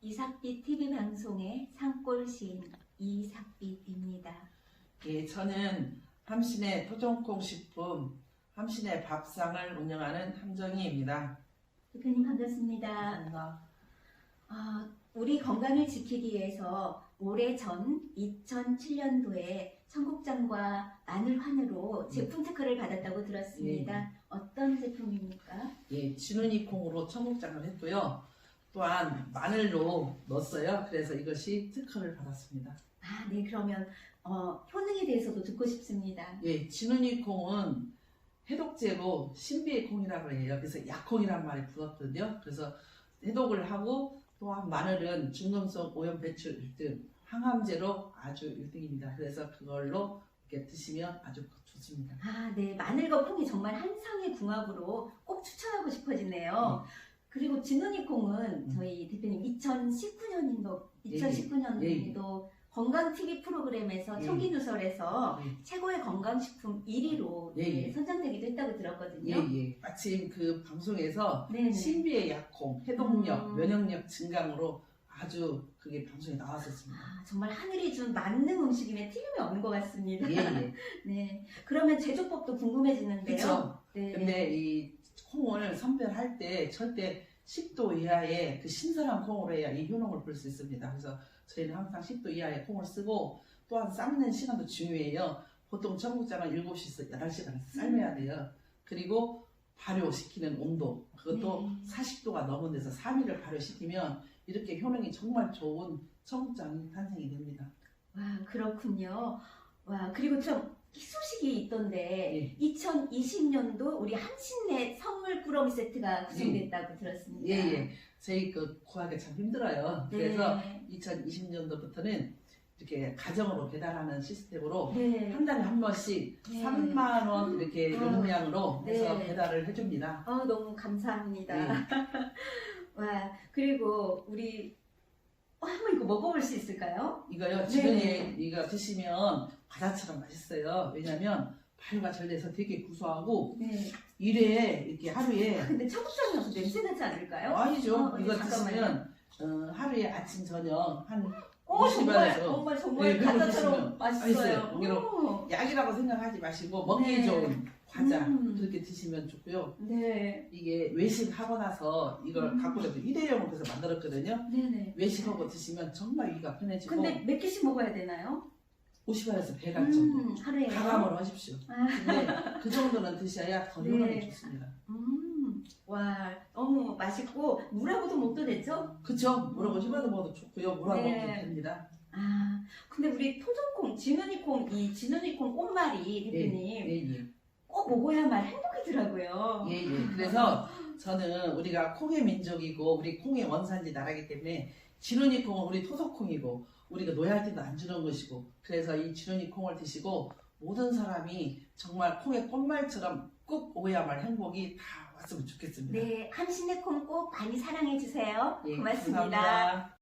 이삭빛 TV 방송의 산골 시인 이삭빛입니다. 예, 저는 함신의 토종콩 식품, 함신의 밥상을 운영하는 함정희입니다. 대표님 반갑습니다. 아, 우리 건강을 지키기 위해서 오래전 2007년도에 청국장과 마늘환으로 제품 특허를 받았다고 들었습니다. 어떤 제품입니까? 예, 진훈이 콩으로 청국장을 했고요. 또한 마늘로 넣었어요. 그래서 이것이 특허를 받았습니다. 아, 네, 그러면 어, 효능에 대해서도 듣고 싶습니다. 예, 진훈이 콩은 해독제로 신비의 콩이라고 해요. 그래서 약콩이란 말이 붙었거든요. 그래서 해독을 하고 또한 마늘은 중금속 오염 배출 1등, 항암제로 아주 1등입니다. 그래서 그걸로 이렇게 드시면 아주 좋습니다. 아, 네, 마늘과 콩이 정말 한상의 궁합으로 꼭 추천하고 싶어지네요. 그리고 진훈이 콩은 음. 저희 대표님 2019년도 예, 예. 2019년도에도 건강 TV 프로그램에서 예. 초기 누설에서 예. 최고의 건강식품 1위로 예, 예. 선정되기도 했다고 예, 들었거든요. 예. 마침 그 방송에서 네, 네. 신비의 약콩, 해독력, 음. 면역력 증강으로 아주 그게 방송에 나왔었습니다. 아, 정말 하늘이 준 만능 음식임에 틀림이 없는 것 같습니다. 예, 예. 네. 그러면 제조법도 궁금해지는데요. 그렇죠. 네. 근데 이 콩을 선별할 때 절대 10도 이하의 그 신선한 콩으로 해야 이 효능을 볼 수 있습니다. 그래서 저희는 항상 10도 이하의 콩을 쓰고 또한 삶는 시간도 중요해요. 보통 청국장은 7시에서 8시간 삶아야 돼요. 그리고 발효시키는 온도 그것도 네. 40도가 넘은 데서 3일을 발효시키면 이렇게 효능이 정말 좋은 청국장이 탄생이 됩니다. 와, 그렇군요. 와, 그리고 좀 희소 식이 있던데 예. 2020년도 우리 한신내 선물 꾸러미 세트가 구성됐다고 들었습니다. 예, 예. 저희 그 구하기 참 힘들어요. 네. 그래서 2020년도부터는 이렇게 가정으로 배달하는 시스템으로 네. 한 달에 한 번씩 네. 3만 원 이렇게 아, 용량으로 해서 네. 배달을 해줍니다. 아, 너무 감사합니다. 네. 와, 그리고 우리 어, 한번 이거 먹어볼 수 있을까요? 이거요, 네. 주변에 이거 드시면 과자처럼 맛있어요. 왜냐면 발효가 잘 돼서 되게 구수하고 네. 일회 이렇게 하루에 근데 청국장이 없어 냄새 나지 않을까요? 아니죠. 어, 이거 잠깐만요. 드시면 어, 하루에 아침 저녁 한 오, 정말, 50원에서 정말, 정말 네, 이거 과자처럼 드시면 맛있어요. 맛있어요. 오. 약이라고 생각하지 마시고 먹기 네. 좋은 과자 음. 그렇게 드시면 좋고요. 네. 이게 외식하고 나서 이걸 음. 갖고 가서 일회용으로 해서 만들었거든요. 네네. 외식하고 드시면 정말 위가 편해지고 근데 몇 개씩 먹어야 되나요? 50원에서 100알 정도 음, 하루에요? 가감을 하십시오. 아, 근데 그 정도는 드셔야 더 네. 효능이 좋습니다. 음, 와, 너무 맛있고, 물하고도 먹도 되죠? 그쵸? 물하고 힘어도 먹어도 좋고요. 물하고 네. 먹어도 됩니다. 아, 근데 우리 토종콩, 진은이콩, 이 진은이콩 꽃말이 대표님 예, 예. 꼭 먹어야만 행복이더라고요. 예, 예. 그래서 저는 우리가 콩의 민족이고 우리 콩의 원산지 나라기 때문에 진원이 콩은 우리 토속콩이고 우리가 노예할 때도 안 주는 것이고 그래서 이 진원이 콩을 드시고 모든 사람이 정말 콩의 꽃말처럼 꼭 오야말 행복이 다 왔으면 좋겠습니다. 네, 한신의 콩 꼭 많이 사랑해주세요. 예, 고맙습니다. 감사합니다.